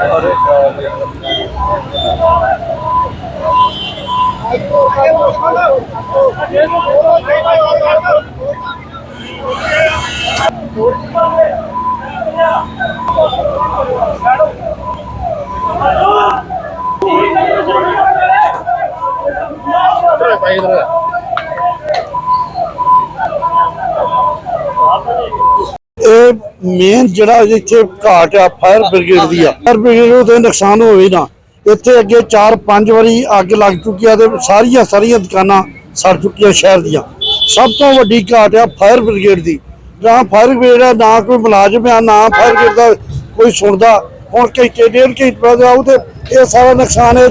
ਇਹ ਮੇਨ ਜਿਹੜਾ ਇੱਥੇ ਘਾਟ ਆ ਫਾਇਰ ਬ੍ਰਿਗੇਡ ਦੀ ਆ। ਫਾਇਰ ਬ੍ਰਿਗੇਡ ਨੂੰ ਨੁਕਸਾਨ ਹੋਵੇ ਨਾ। ਇੱਥੇ ਅੱਗੇ 4-5 ਵਾਰੀ ਅੱਗ ਲੱਗ ਚੁੱਕੀ ਆ ਤੇ ਸਾਰੀਆਂ ਸਾਰੀਆਂ ਦੁਕਾਨਾਂ ਸੜ ਚੁੱਕੀਆਂ ਸ਼ਹਿਰ ਦੀਆਂ। ਸਭ ਤੋਂ ਵੱਡੀ ਘਾਟ ਆ ਫਾਇਰ ਬ੍ਰਿਗੇਡ ਦੀ। ਨਾ ਫਾਇਰ ਬ੍ਰਿਗੇਡ ਆ, ਨਾ ਕੋਈ ਮੁਲਾਜ਼ਮ ਆ, ਨਾ ਫਾਇਰ ਬ੍ਰਿਗੇਡ ਦਾ ਕੋਈ ਸੁਣਦਾ। ਹੁਣ ਘੰਟੇ ਡੇਢ ਘੰਟੇ ਬਾਅਦ ਆਉ ਤੇ ਇਹ ਸਾਰਾ ਨੁਕਸਾਨ ਇਹ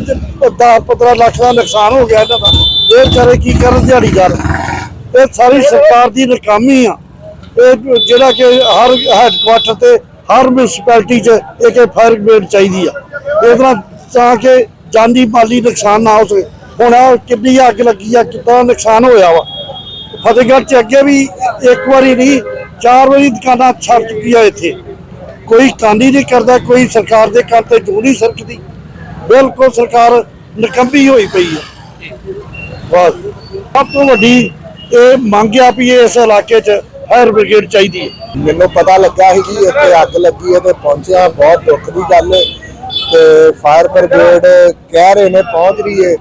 10-15 ਲੱਖ ਦਾ ਨੁਕਸਾਨ ਹੋ ਗਿਆ ਇਹਨਾਂ ਦਾ। ਇਹ ਵਿਚਾਰੇ ਕੀ ਕਰਨ ਦਿਹਾੜੀਦਾਰ? ਇਹ ਸਾਰੀ ਸਰਕਾਰ ਦੀ ਨਾਕਾਮੀ ਆ। ਇਹ ਜਿਹੜਾ ਕਿ ਹਰ ਹੈੱਡਕੁਆਟਰ ਤੇ ਹਰ ਮਿਊਨਿਸਪੈਲਿਟੀ 'ਚ ਇੱਕ ਫਾਇਰ ਬ੍ਰਿਗੇਡ ਚਾਹੀਦੀ ਆ। ਇਸ ਤਰ੍ਹਾਂ ਤਾਂ ਕਿ ਜਾਨੀ ਮਾਲੀ ਨੁਕਸਾਨ ਨਾ ਹੋ ਸਕੇ। ਹੁਣ ਆਹ ਕਿੰਨੀ ਅੱਗ ਲੱਗੀ ਆ, ਕਿੰਨਾ ਨੁਕਸਾਨ ਹੋਇਆ ਵਾ। ਫਤਿਹਗੜ੍ਹ 'ਚ ਅੱਗੇ ਵੀ ਇੱਕ ਵਾਰੀ ਨਹੀਂ, ਚਾਰ ਵਾਰੀ ਦੁਕਾਨਾਂ ਛੱਡ ਚੁੱਕੀ ਆ ਇੱਥੇ। ਕੋਈ ਕਾਨੀ ਨਹੀਂ ਕਰਦਾ, ਕੋਈ ਸਰਕਾਰ ਦੇ ਕੰਨ ਤੇ ਜੂ ਨਹੀਂ ਸਰਕਦੀ। ਬਿਲਕੁਲ ਸਰਕਾਰ ਨਕੰਬੀ ਹੋਈ ਪਈ ਹੈ ਬਸ। ਸਭ ਤੋਂ ਵੱਡੀ ਇਹ ਮੰਗ ਆ ਵੀ ਇਸ ਇਲਾਕੇ 'ਚ ਫਾਇਰ ਬ੍ਰਿਗੇਡ ਚਾਹੀਦੀ ਹੈ। ਮੈਨੂੰ ਪਤਾ ਲੱਗਾ ਸੀ ਕਿ ਇੱਥੇ ਅੱਗ ਲੱਗੀ ਹੈ ਤੇ ਪਹੁੰਚਿਆ, ਬਹੁਤ ਦੁੱਖ ਦੀ ਗੱਲ ਹੈ। ਤੇ ਫਾਇਰ ਬ੍ਰਿਗੇਡ ਕਹਿ ਰਹੇ ਨੇ ਪਹੁੰਚ ਰਹੀ ਹੈ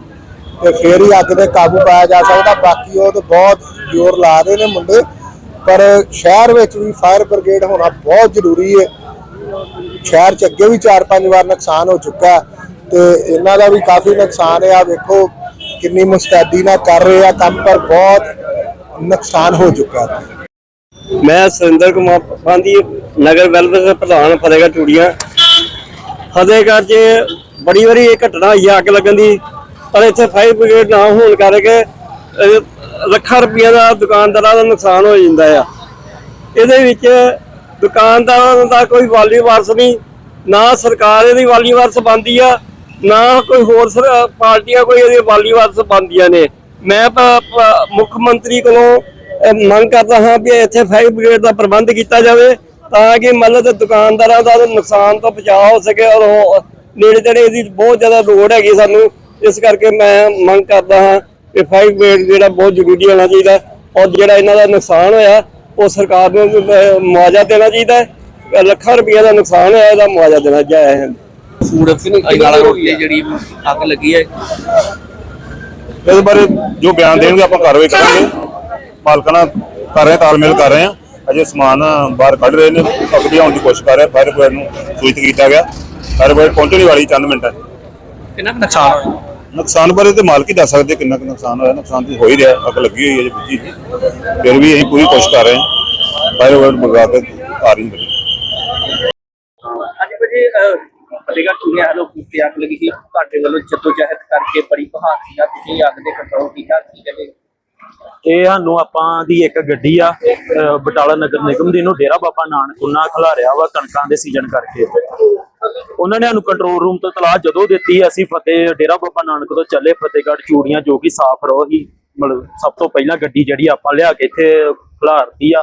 ਤੇ ਫੇਰ ਹੀ ਅੱਗ ਤੇ ਕਾਬੂ ਪਾਇਆ ਜਾ ਸਕਦਾ। ਬਾਕੀ ਉਹ ਤੇ ਬਹੁਤ ਜ਼ੋਰ ਲਾ ਰਹੇ ਨੇ ਮੁੰਡੇ। ਪਰ ਸ਼ਹਿਰ ਵਿੱਚ ਵੀ ਫਾਇਰ ਬ੍ਰਿਗੇਡ ਹੋਣਾ ਬਹੁਤ ਜ਼ਰੂਰੀ ਹੈ। ਸ਼ਹਿਰ ਚ ਅੱਗੇ ਵੀ 4-5 ਵਾਰ ਨੁਕਸਾਨ ਹੋ ਚੁੱਕਾ ਤੇ ਇਹਨਾਂ ਦਾ ਵੀ ਕਾਫੀ ਨੁਕਸਾਨ ਹੈ। ਆ ਵੇਖੋ ਕਿੰਨੀ ਮੁਸਤੈਦੀ ਨਾਲ ਕਰ ਰਹੇ ਆ ਕੰਮ, ਪਰ ਬਹੁਤ ਨੁਕਸਾਨ ਹੋ ਚੁੱਕਾ ਹੈ। ਮੈਂ ਸੁਰਿੰਦਰ ਕੁਮਾਰ ਪਾਂਦੀ ਨਗਰ ਵੈਲਫੇਅਰ ਪ੍ਰਧਾਨ, ਫਤਿਹਗੜ੍ਹ ਚੂੜੀਆਂ। ਫਤਿਹਗੜ੍ਹ 'ਚ ਬੜੀ ਵਾਰੀ ਇਹ ਘਟਨਾ ਹੋਈ ਆ ਅੱਗ ਲੱਗਣ ਦੀ। ਪਰ ਇੱਥੇ ਫਾਇਰ ਬ੍ਰਿਗੇਡ ਨਾ ਹੋਣ ਕਰਕੇ ਲੱਖਾਂ ਰੁਪਈਆ ਦਾ ਦੁਕਾਨਦਾਰਾਂ ਦਾ ਨੁਕਸਾਨ ਹੋ ਜਾਂਦਾ ਆ। ਇਹਦੇ ਵਿੱਚ ਦੁਕਾਨਦਾਰਾਂ ਦਾ ਕੋਈ ਵਾਲੀ ਵਾਰਸ ਨਹੀਂ, ਨਾ ਸਰਕਾਰ ਇਹਦੀ ਵਾਲੀ ਵਾਰਸ ਬੰਦੀ ਆ, ਨਾ ਕੋਈ ਹੋਰ ਪਾਰਟੀਆਂ ਕੋਈ ਇਹਦੀ ਵਾਲੀ ਵਾਰਸ ਬੰਦੀਆਂ ਨੇ। ਮੈਂ ਮੁੱਖ ਮੰਤਰੀ ਕੋਲੋਂ ਮੰਗ ਕਰਦਾ ਹਾਂ ਵੀ ਇੱਥੇ ਫਾਇਰ ਬ੍ਰਿਗੇਡ ਦਾ ਪ੍ਰਬੰਧ ਕੀਤਾ ਜਾਵੇ ਤਾਂ ਕਿ ਮਤਲਬ ਦੁਕਾਨਦਾਰਾਂ ਦਾ ਨੁਕਸਾਨ ਤੋਂ ਬਚਾਅ ਹੋ ਸਕੇ ਔਰ ਨੇੜੇ ਤੇੜੇ ਇਹਦੀ ਬਹੁਤ ਜ਼ਿਆਦਾ ਲੋੜ ਹੈਗੀ ਸਾਨੂੰ। ਇਸ ਕਰਕੇ ਮੈਂ ਮੰਗ ਕਰਦਾ ਹਾਂ ਕਿ ਫਾਇਰ ਬ੍ਰਿਗੇਡ ਜਿਹੜਾ ਬਹੁਤ ਜ਼ਰੂਰੀ ਹੋਣਾ ਚਾਹੀਦਾ ਔਰ ਜਿਹੜਾ ਇਹਨਾਂ ਦਾ ਨੁਕਸਾਨ ਹੋਇਆ ਉਹ ਸਰਕਾਰ ਨੂੰ ਮੁਆਵਜ਼ਾ ਦੇਣਾ ਚਾਹੀਦਾ ਹੈ। ਲੱਖਾਂ ਰੁਪਏ ਦਾ ਨੁਕਸਾਨ ਹੋਇਆ ਇਹਦਾ ਮੁਆਵਜ਼ਾ ਦੇਣਾ ਚਾਹੀਦਾ ਹੈ। ਫੂਡ ਨਾਲ ਰੋਟੀ ਜਿਹੜੀ ਅੱਗ ਲੱਗੀ ਹੈ। ਇਹਦੇ ਬਾਰੇ ਜੋ ਬਿਆਨ ਦੇਣਗੇ ਆਪਾਂ ਕਾਰਵਾਈ ਕਰਾਂਗੇ। ਮਾਲਕਾਂ ਨਾਲ ਕਰ ਰਹੇ ਹਾਂ, ਤਾਲਮੇਲ ਕਰ ਰਹੇ ਹਾਂ ਅਜੇ ਸਮਾਨ ਬਾਹਰ ਕੱਢ ਰਹੇ ਨੇ ਅੱਗ ਬੁਝਾਉਣ ਦੀ ਕੋਸ਼ਿਸ਼ ਕਰ ਰਹੇ ਫਾਇਰ ਬ੍ਰਿਗੇਡ ਨੂੰ ਸੂਚਿਤ ਕੀਤਾ ਗਿਆ। ਫਾਇਰ ਬ੍ਰਿਗੇਡ ਪਹੁੰਚਣ ਹੀ ਵਾਲੀ ਚੰਦ ਮਿੰਟਾਂ 'ਚ। ਕਿੰਨਾ ਕੁ ਨੁਕਸਾਨ ਹੋਇਆ? ਨੁਕਸਾਨ ਬਾਰੇ ਤੇ ਮਾਲਕ ਹੀ ਦੱਸ ਸਕਦੇ ਕਿੰਨਾ ਕੁ ਨੁਕਸਾਨ ਹੋਇਆ। ਨੁਕਸਾਨ ਤੇ ਹੋ ਹੀ ਰਿਹਾ ਅੱਗ ਲੱਗੀ ਹੋਈ ਹੈ ਜੀ ਬੁਝੀ ਫਿਰ ਵੀ ਅਸੀਂ ਪੂਰੀ ਕੋਸ਼ਿਸ਼ ਕਰ ਰਹੇ ਹਾਂ। ਫਾਇਰ ਬ੍ਰਿਗੇਡ ਮੰਗਾ ਕੇ ਆ ਰਹੀ ਹੈ। ਅੱਜ ਵਜੇ ਫਤਿਹਗੜ੍ਹ ਚੂੜੀਆਂ ਹਲੋ ਕੁੱਤੇ ਅੱਗ ਲੱਗੀ ਸੀ। ਤੁਹਾਡੇ ਵੱਲੋਂ ਜਦੋਜਹਿਦ ਕਰਕੇ ਬੜੀ ਬਹਾਦਰੀ ਨਾਲ ਤੁਸੀਂ ਅੱਗ ਦੇ ਕੰਟਰੋਲ ਕੀਤਾ। ਕੀ ਕਹਿੰਦੇ? ਇਹ ਸਾਨੂੰ ਆਪਾਂ ਦੀ ਇੱਕ ਗੱਡੀ ਆ ਬਟਾਲਾ ਨਗਰ ਨਿਗਮ ਦੀ ਨੂੰ ਡੇਰਾ ਬਾਬਾ ਨਾਨਕ ਉਹਨਾਂ ਖਿਲਾਰਿਆ ਵਾ ਕਣਕਾਂ ਦੇ ਸੀਜ਼ਨ ਕਰਕੇ। ਉਹਨਾਂ ਨੇ ਸਾਨੂੰ ਕੰਟਰੋਲ ਰੂਮ ਤੋਂ ਤਲਾਹ ਜਦੋਂ ਦਿੱਤੀ, ਅਸੀਂ ਫਤਿਹ, ਡੇਰਾ ਬਾਬਾ ਨਾਨਕ ਤੋਂ ਚੱਲੇ ਫਤਿਹਗੜ੍ਹ ਚੂੜੀਆਂ, ਜੋ ਕਿ ਸਾਫ਼ ਰੋ ਹੀ ਮਤਲਬ ਸਭ ਤੋਂ ਪਹਿਲਾਂ ਗੱਡੀ ਜਿਹੜੀ ਆਪਾਂ ਲਿਆ ਕੇ ਇੱਥੇ ਖਿਲਾਰਤੀ ਆ।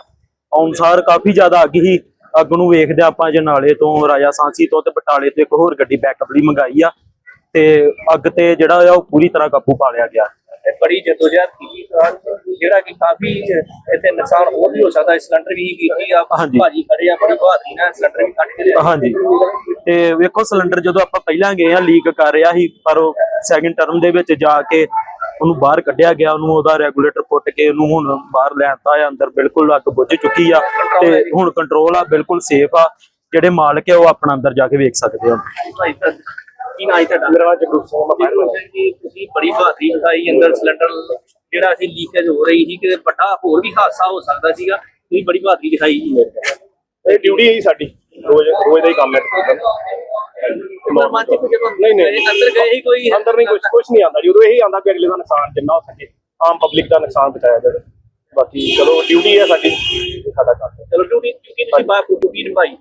ਅਨੁਸਾਰ ਕਾਫੀ ਜ਼ਿਆਦਾ ਅੱਗ ਹੀ ਅੱਗ ਨੂੰ ਵੇਖਦੇ ਆਪਾਂ, ਜਨਾਲੇ ਤੋਂ, ਰਾਜਾ ਸਾਂਸੀ ਤੋਂ ਤੇ ਬਟਾਲੇ ਤੋਂ ਇੱਕ ਹੋਰ ਗੱਡੀ ਬੈਕਅਪ ਲਈ ਮੰਗਾਈ ਆ। ਤੇ ਅੱਗ ਤੇ ਜਿਹੜਾ ਆ, ਉਹ ਪੂਰੀ ਤਰ੍ਹਾਂ ਕਾਬੂ ਪਾ ਲਿਆ ਗਿਆ। ਬੜੀ ਜਦੋਜਹਿਦ ਕੀਤੀ ਦੌਰਾਨ ਜਿਹੜਾ ਕਿ ਕਾਫੀ ਇੱਥੇ ਨੁਕਸਾਨ ਹੋਰ ਵੀ ਹੋ ਸਕਦਾ ਸਿਲੰਡਰ ਵੀ ਕੀਤੀ ਆ। ਭਾਜੀ ਖੜੇ ਆ ਬੜੀ ਬਹਾਦਰੀ ਨਾਲ ਸਿਲੰਡਰ ਵੀ ਕੱਢ ਕੇ ਲਿਆ ਹਾਂਜੀ। ਤੇ ਵੇਖੋ ਸਿਲੰਡਰ ਜਦੋਂ ਆਪਾਂ ਪਹਿਲਾਂ ਗਏ ਆ ਲੀਕ ਕਰ ਰਿਹਾ ਸੀ ਪਰ ਉਹ ਸੈਕਿੰਡ ਟਰਮ ਦੇ ਵਿੱਚ ਜਾ ਕੇ ਉਹਨੂੰ ਬਾਹਰ ਕੱਢਿਆ ਗਿਆ ਉਹਨੂੰ ਉਹਦਾ ਰੈਗੂਲੇਟਰ ਪੁੱਟ ਕੇ ਉਹਨੂੰ ਹੁਣ ਬਾਹਰ ਲੈਣਤਾ ਆ ਅੰਦਰ ਬਿਲਕੁਲ ਅੱਗ ਬੁੱਝ ਚੁੱਕੀ ਆ। ਤੇ ਹੁਣ ਕੰਟਰੋਲ ਆ ਬਿਲਕੁਲ ਸੇਫ ਆ। ਜਿਹੜੇ ਮਾਲਕ ਆ ਉਹ ਆਪਣਾ ਅੰਦਰ ਜਾ ਕੇ ਵੇਖ ਸਕਦੇ ਆ। ਕੀ ਨਾਂ ਹੈ ਤੁਹਾਡਾ? ਮੇਰਾ ਨਾਮ ਜਗਰੂਪ ਸਿੰਘ ਮੈਂ ਜੀ ਤੁਸੀਂ ਬੜੀ ਬਹਾਦਰੀ ਦਿਖਾਈ ਅੰਦਰ ਸਿਲੰਡਰ ਜਿਹੜਾ ਸੀ ਲੀਕੇਜ ਹੋ ਰਹੀ ਸੀ ਕਿ ਵੱਡਾ ਹੋਰ ਵੀ ਹਾਦਸਾ ਹੋ ਸਕਦਾ ਸੀਗਾ ਤੁਸੀਂ ਬੜੀ ਬਹਾਦਰੀ ਦਿਖਾਈ ਜੀ ਇਹ ਡਿਊਟੀ ਹੈ ਜੀ ਸਾਡੀ ਰੋਜ਼ ਰੋਜ਼ ਦਾ ਹੀ ਕੰਮ ਹੈ ਤਕਰੀਬਨ ਜਦੋਂ ਨਹੀਂ ਨਹੀਂ। ਅੰਦਰ ਗਏ ਹੀ ਕੋਈ? ਅੰਦਰ ਨਹੀਂ ਕੁਝ ਕੁਝ ਨਹੀਂ ਆਉਂਦਾ ਜੀ। ਉਦੋਂ ਇਹੀ ਆਉਂਦਾ ਕਿ ਅਗਲੇ ਦਾ ਨੁਕਸਾਨ ਜਿੰਨਾ ਹੋ ਸਕੇ ਆਮ ਪਬਲਿਕ ਦਾ ਨੁਕਸਾਨ ਬਚਾਇਆ ਜਾਵੇ। ਬਾਕੀ ਚਲੋ ਡਿਊਟੀ ਹੈ ਸਾਡੀ। ਸਾਡਾ ਕੰਮ ਚਲੋ ਡਿਊਟੀ ਡਿਊਟੀ ਤੁਸੀਂ ਬਾਪ ਡਿਊਟੀ ਨਿਭਾਈ।